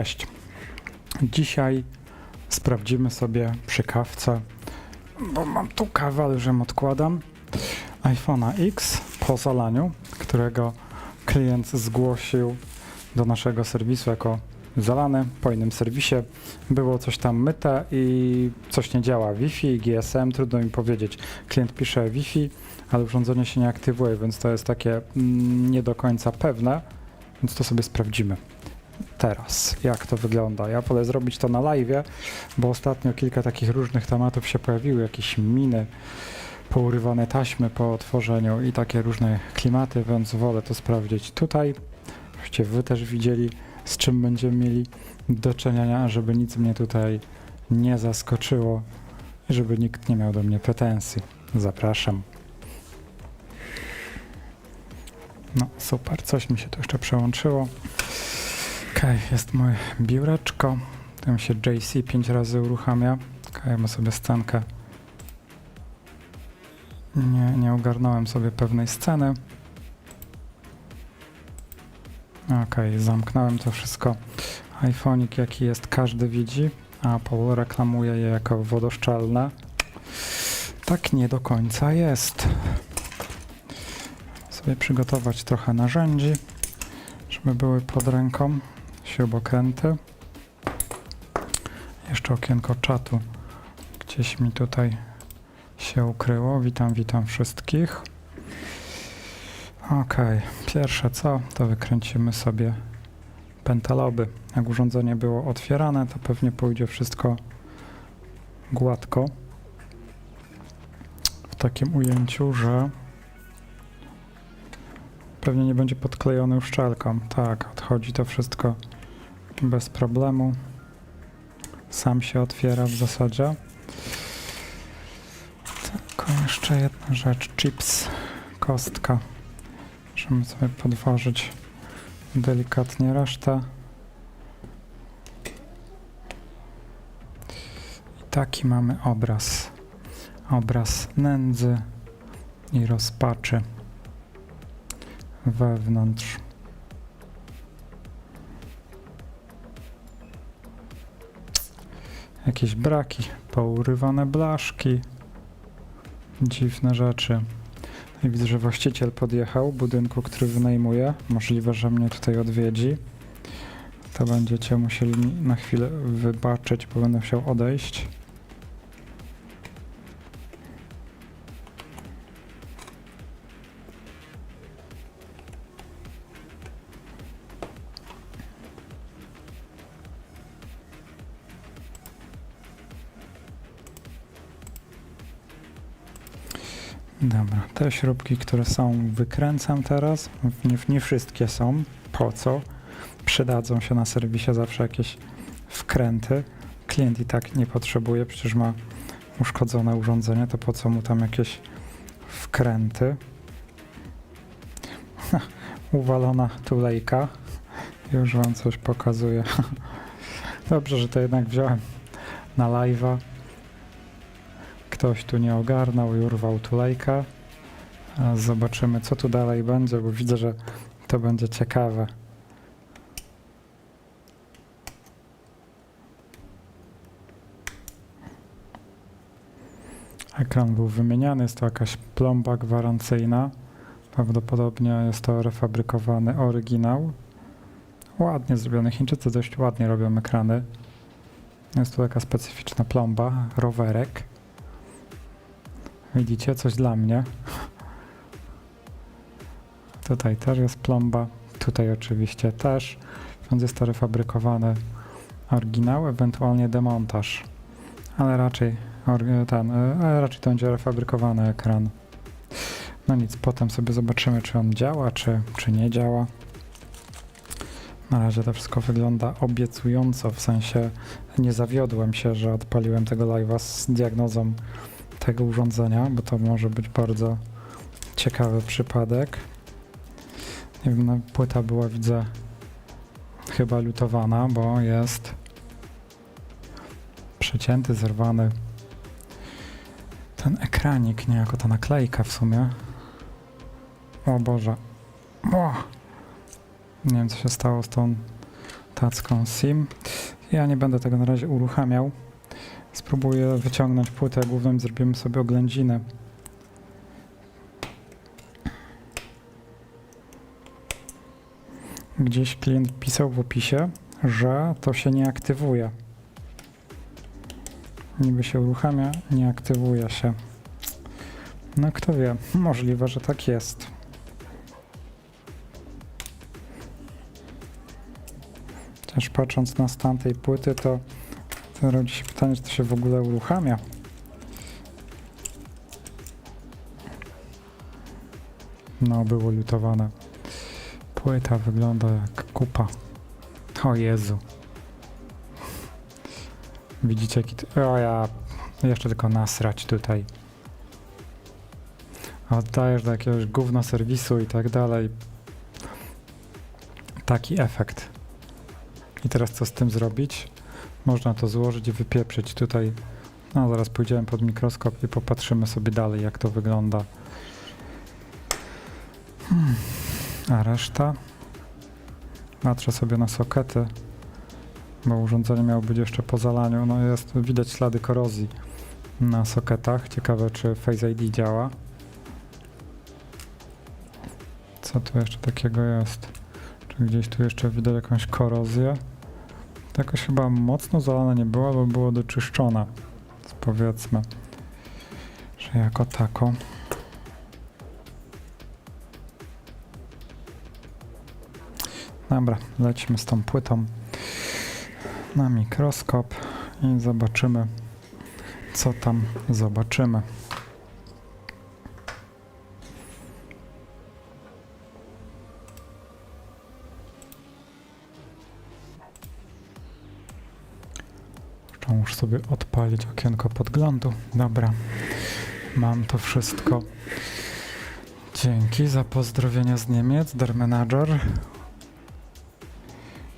Cześć. Dzisiaj sprawdzimy sobie przy kawce, bo mam tu kawę, ale już odkładam, iPhone'a X po zalaniu, którego klient zgłosił do naszego serwisu jako zalany po innym serwisie. Było coś tam myte i coś nie działa. Wi-Fi, GSM, trudno mi powiedzieć. Klient pisze Wi-Fi, ale urządzenie się nie aktywuje, więc to jest takie mm, nie do końca pewne, więc to sobie sprawdzimy teraz, jak to wygląda. Ja wolę zrobić to na live, bo ostatnio kilka takich różnych tematów się pojawiły, jakieś miny, pourywane taśmy po otworzeniu i takie różne klimaty, więc wolę to sprawdzić tutaj. Żebyście wy też widzieli, z czym będziemy mieli do czynienia, żeby nic mnie tutaj nie zaskoczyło i żeby nikt nie miał do mnie pretensji. Zapraszam. No super, coś mi się tu jeszcze przełączyło. Okej, jest moje biureczko. Tam się JC 5 razy uruchamia. Kajemy sobie scenkę. Nie, nie ogarnąłem sobie pewnej sceny. Okej, zamknąłem to wszystko. iPhone'ik jaki jest, każdy widzi. Apple reklamuje je jako wodoszczelne. Tak nie do końca jest. Sobie przygotować trochę narzędzi, żeby były pod ręką śrubokręty. Jeszcze okienko czatu gdzieś mi tutaj się ukryło. Witam, witam wszystkich. Ok, pierwsze co, to wykręcimy sobie pentaloby. Jak urządzenie było otwierane, to pewnie pójdzie wszystko gładko. W takim ujęciu, że pewnie nie będzie podklejony uszczelką. Tak, odchodzi to wszystko bez problemu. Sam się otwiera w zasadzie. Tylko jeszcze jedna rzecz. Chips, kostka. Możemy sobie podważyć delikatnie resztę. I taki mamy obraz. Obraz nędzy i rozpaczy wewnątrz. Jakieś braki, pourywane blaszki, dziwne rzeczy. I widzę, że właściciel podjechał budynku, który wynajmuje. Możliwe, że mnie tutaj odwiedzi. To będziecie musieli na chwilę wybaczyć, bo będę chciał odejść. Dobra, te śrubki, które są, wykręcam teraz. Nie, nie wszystkie są. Po co? Przydadzą się na serwisie zawsze jakieś wkręty. Klient i tak nie potrzebuje, przecież ma uszkodzone urządzenie, to po co mu tam jakieś wkręty? Uwalona tulejka. Już wam coś pokazuję. Dobrze, że to jednak wziąłem na live'a. Ktoś tu nie ogarnął i urwał tulejka. Zobaczymy, co tu dalej będzie, bo widzę, że to będzie ciekawe. Ekran był wymieniany, jest to jakaś plomba gwarancyjna. Prawdopodobnie jest to refabrykowany oryginał. Ładnie zrobiony. Chińczycy dość ładnie robią ekrany. Jest tu taka specyficzna plomba, rowerek. Widzicie, coś dla mnie. Tutaj też jest plomba, tutaj oczywiście też, więc jest to refabrykowany oryginał, ewentualnie demontaż, ale raczej ten, e, ale raczej to będzie refabrykowany ekran. No nic, potem sobie zobaczymy, czy on działa, czy, czy nie działa. Na razie to wszystko wygląda obiecująco, w sensie nie zawiodłem się, że odpaliłem tego live'a z diagnozą tego urządzenia, bo to może być bardzo ciekawy przypadek. Nie wiem, no, płyta była, widzę, chyba lutowana, bo jest przecięty, zerwany ten ekranik, niejako ta naklejka w sumie. O Boże. O! Nie wiem, co się stało z tą tacką SIM. Ja nie będę tego na razie uruchamiał. Spróbuję wyciągnąć płytę główną i zrobimy sobie oględziny. Gdzieś klient pisał w opisie, że to się nie aktywuje. Niby się uruchamia, nie aktywuje się. No kto wie, możliwe, że tak jest. Też patrząc na stan tej płyty, to, to rodzi się pytanie, czy to się w ogóle uruchamia. No, było lutowane. Płyta wygląda jak kupa. O Jezu. Widzicie, jaki... O ja... Jeszcze tylko nasrać tutaj. Oddajesz do jakiegoś gówna serwisu i tak dalej. Taki efekt. I teraz co z tym zrobić? Można to złożyć i wypieprzyć tutaj. No zaraz pójdziemy pod mikroskop i popatrzymy sobie dalej jak to wygląda. Hmm. A reszta? Patrzę sobie na sokety, bo urządzenie miało być jeszcze po zalaniu. No jest, widać ślady korozji na soketach. Ciekawe czy Face ID działa. Co tu jeszcze takiego jest? Czy gdzieś tu jeszcze widać jakąś korozję? To jakoś chyba mocno zalane nie było, bo było doczyszczone. Więc powiedzmy, że jako tako. Dobra, lecimy z tą płytą na mikroskop i zobaczymy, co tam zobaczymy. Sobie odpalić okienko podglądu. Dobra, mam to wszystko. Dzięki za pozdrowienia z Niemiec, Der Manager.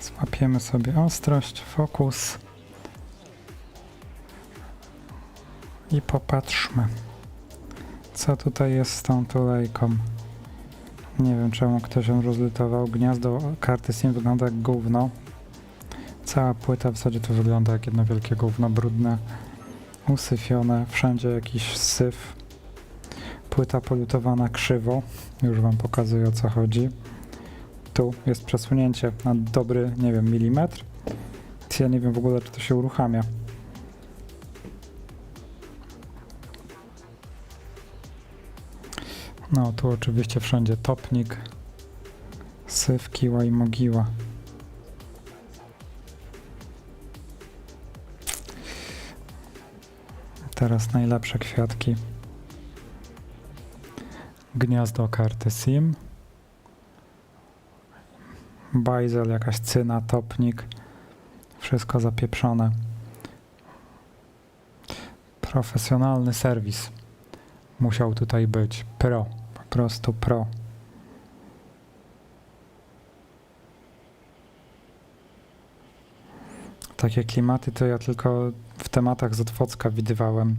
Złapiemy sobie ostrość, fokus. I popatrzmy, co tutaj jest z tą tulejką. Nie wiem czemu ktoś ją rozlutował. Gniazdo karty SIM wygląda jak gówno. Cała płyta w zasadzie to wygląda jak jedno wielkie gówno, brudne, usyfione, wszędzie jakiś syf. Płyta polutowana krzywo, już wam pokazuję o co chodzi. Tu jest przesunięcie na dobry, nie wiem, milimetr. Ja nie wiem w ogóle, czy to się uruchamia. No, tu oczywiście wszędzie topnik, syf, kiła i mogiła. Teraz najlepsze kwiatki. Gniazdo karty SIM. Bajzel, jakaś cyna, topnik. Wszystko zapieprzone. Profesjonalny serwis. Musiał tutaj być. Pro. Po prostu pro. Takie klimaty to ja tylko w tematach z Otwocka widywałem.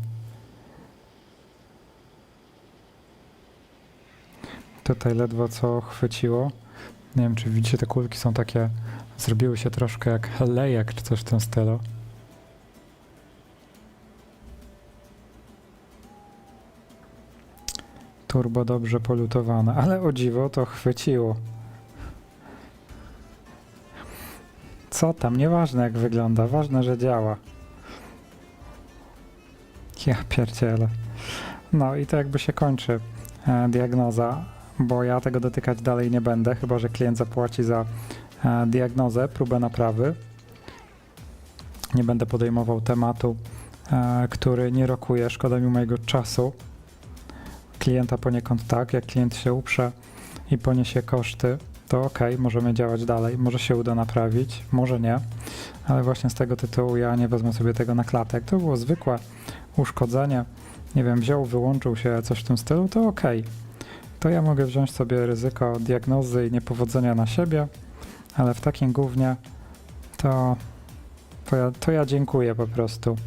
Tutaj ledwo co chwyciło. Nie wiem, czy widzicie, te kulki są takie, zrobiły się troszkę jak lejek, czy coś w tym stylu. Turbo dobrze polutowane, ale o dziwo to chwyciło. Co tam, nieważne jak wygląda, ważne, że działa. Ja pierdzielę. No i to jakby się kończy e, diagnoza, bo ja tego dotykać dalej nie będę, chyba że klient zapłaci za e, diagnozę, próbę naprawy. Nie będę podejmował tematu, e, który nie rokuje, szkoda mi mojego czasu. Klienta poniekąd tak, jak klient się uprze i poniesie koszty, to ok, możemy działać dalej, może się uda naprawić, może nie, ale właśnie z tego tytułu ja nie wezmę sobie tego na klatek. To było zwykłe uszkodzenie, nie wiem, wziął, wyłączył się, coś w tym stylu, to ok. To ja mogę wziąć sobie ryzyko diagnozy i niepowodzenia na siebie, ale w takim głównie to, to, ja, to ja dziękuję po prostu.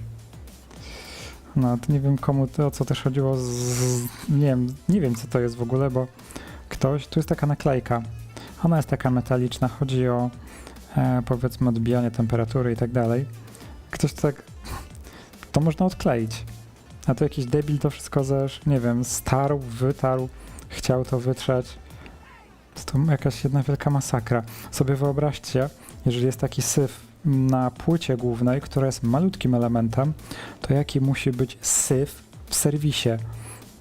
No, nie wiem komu, to, o co też chodziło z, nie wiem, nie wiem co to jest w ogóle, bo ktoś, tu jest taka naklejka, ona jest taka metaliczna, chodzi o e, powiedzmy odbijanie temperatury i tak dalej. Ktoś tak, to można odkleić. A to jakiś debil to wszystko też, nie wiem, starł, wytarł, chciał to wytrzeć. To jakaś jedna wielka masakra. Sobie wyobraźcie, jeżeli jest taki syf na płycie głównej, która jest malutkim elementem, to jaki musi być syf w serwisie?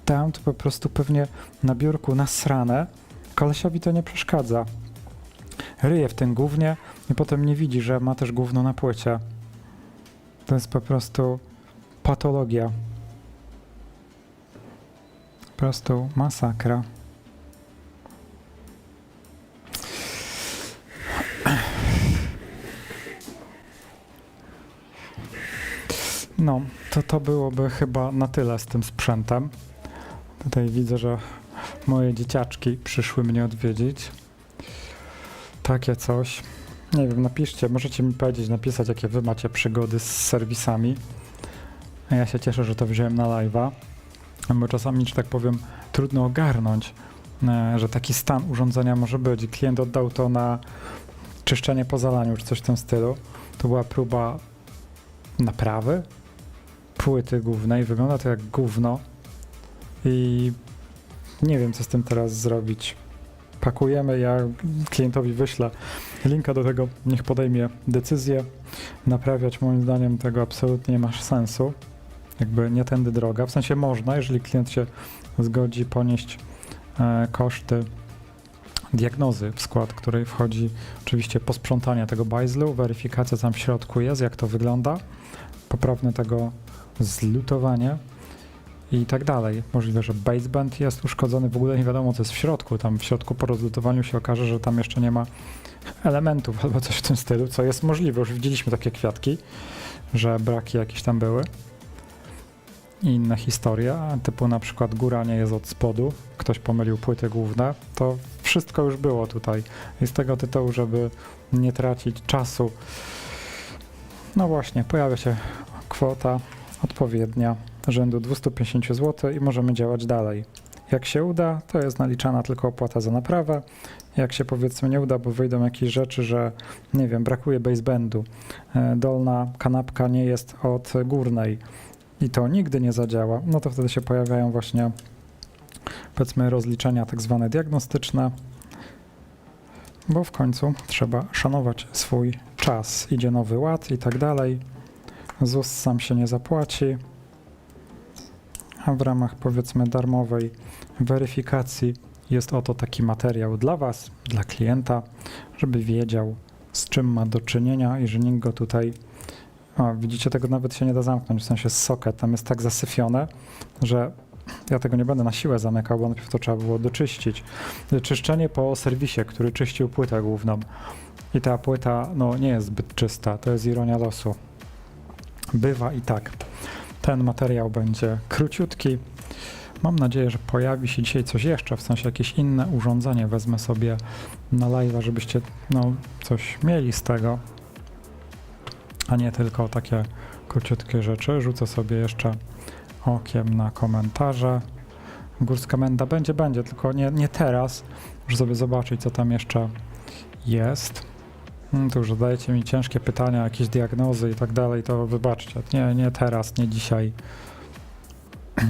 Tam to po prostu pewnie na biurku nasrane, kolesiowi to nie przeszkadza. Ryje w tym głównie i potem nie widzi, że ma też gówno na płycie. To jest po prostu patologia. Po prostu masakra. No, to to byłoby chyba na tyle z tym sprzętem. Tutaj widzę, że moje dzieciaczki przyszły mnie odwiedzić. Takie coś. Nie wiem, napiszcie, możecie mi powiedzieć, napisać, jakie wy macie przygody z serwisami. Ja się cieszę, że to wziąłem na live'a, bo czasami, że tak powiem, trudno ogarnąć, e, że taki stan urządzenia może być. Klient oddał to na czyszczenie po zalaniu, czy coś w tym stylu. To była próba naprawy płyty głównej. Wygląda to jak gówno i nie wiem, co z tym teraz zrobić. Pakujemy, ja klientowi wyślę linka do tego, niech podejmie decyzję. Naprawiać moim zdaniem tego absolutnie nie ma sensu. Jakby nie tędy droga. W sensie można, jeżeli klient się zgodzi ponieść e, koszty diagnozy, w skład której wchodzi oczywiście posprzątanie tego bajzlu, weryfikacja tam w środku jest, jak to wygląda, poprawne tego zlutowanie i tak dalej. Możliwe, że baseband jest uszkodzony, w ogóle nie wiadomo co jest w środku. Tam w środku po rozlutowaniu się okaże, że tam jeszcze nie ma elementów albo coś w tym stylu, co jest możliwe. Już widzieliśmy takie kwiatki, że braki jakieś tam były. I inne historie, typu na przykład góra nie jest od spodu, ktoś pomylił płyty główne, to wszystko już było tutaj. I z tego tytułu, żeby nie tracić czasu, no właśnie, pojawia się kwota odpowiednia rzędu 250 zł i możemy działać dalej. Jak się uda, to jest naliczana tylko opłata za naprawę. Jak się powiedzmy nie uda, bo wyjdą jakieś rzeczy, że nie wiem, brakuje basebandu, e, dolna kanapka nie jest od górnej i to nigdy nie zadziała, no to wtedy się pojawiają właśnie powiedzmy rozliczenia tak zwane diagnostyczne, bo w końcu trzeba szanować swój czas. Idzie nowy ład i tak dalej. ZUS sam się nie zapłaci, a w ramach powiedzmy darmowej weryfikacji jest oto taki materiał dla Was, dla klienta, żeby wiedział z czym ma do czynienia i że nikt go tutaj o, widzicie, tego nawet się nie da zamknąć, w sensie socket tam jest tak zasyfione, że ja tego nie będę na siłę zamykał, bo najpierw to trzeba było doczyścić. Czyszczenie po serwisie, który czyścił płytę główną. I ta płyta, no, nie jest zbyt czysta, to jest ironia losu. Bywa i tak. Ten materiał będzie króciutki. Mam nadzieję, że pojawi się dzisiaj coś jeszcze, w sensie jakieś inne urządzenie wezmę sobie na live, żebyście no, coś mieli z tego, a nie tylko takie króciutkie rzeczy. Rzucę sobie jeszcze okiem na komentarze. Górska Menda będzie, będzie, tylko nie, nie teraz. Muszę sobie zobaczyć, co tam jeszcze jest. Hmm, tu już zadajecie mi ciężkie pytania, jakieś diagnozy i tak dalej, to wybaczcie. Nie, nie teraz, nie dzisiaj.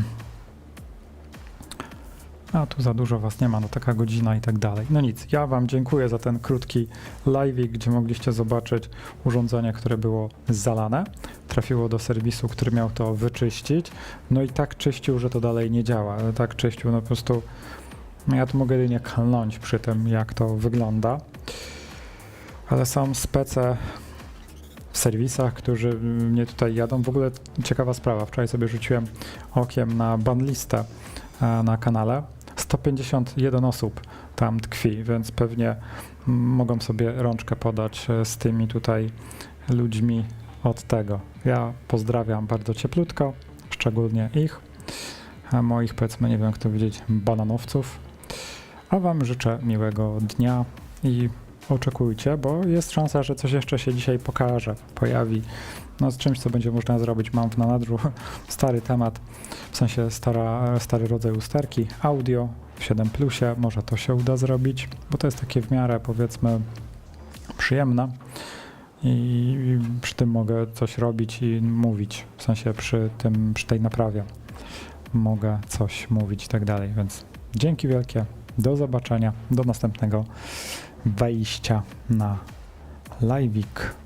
A tu za dużo was nie ma, no taka godzina i tak dalej. No nic, ja wam dziękuję za ten krótki live, gdzie mogliście zobaczyć urządzenie, które było zalane, trafiło do serwisu, który miał to wyczyścić, no i tak czyścił, że to dalej nie działa. Tak czyścił, no po prostu ja tu mogę jedynie klnąć przy tym, jak to wygląda. Ale są spece w serwisach, którzy mnie tutaj jadą. W ogóle ciekawa sprawa. Wczoraj sobie rzuciłem okiem na banlistę e, na kanale. 151 osób tam tkwi, więc pewnie mogą sobie rączkę podać e, z tymi tutaj ludźmi od tego. Ja pozdrawiam bardzo cieplutko, szczególnie ich, moich powiedzmy, nie wiem jak to powiedzieć, bananowców. A Wam życzę miłego dnia i oczekujcie, bo jest szansa, że coś jeszcze się dzisiaj pokaże, pojawi. No z czymś, co będzie można zrobić. Mam w nanadrzu stary temat, w sensie stara, stary rodzaj usterki, audio w 7 plusie, może to się uda zrobić, bo to jest takie w miarę powiedzmy przyjemna i przy tym mogę coś robić i mówić, w sensie przy tym, przy tej naprawie mogę coś mówić i tak dalej, więc dzięki wielkie, do zobaczenia, do następnego wejścia na live'ik.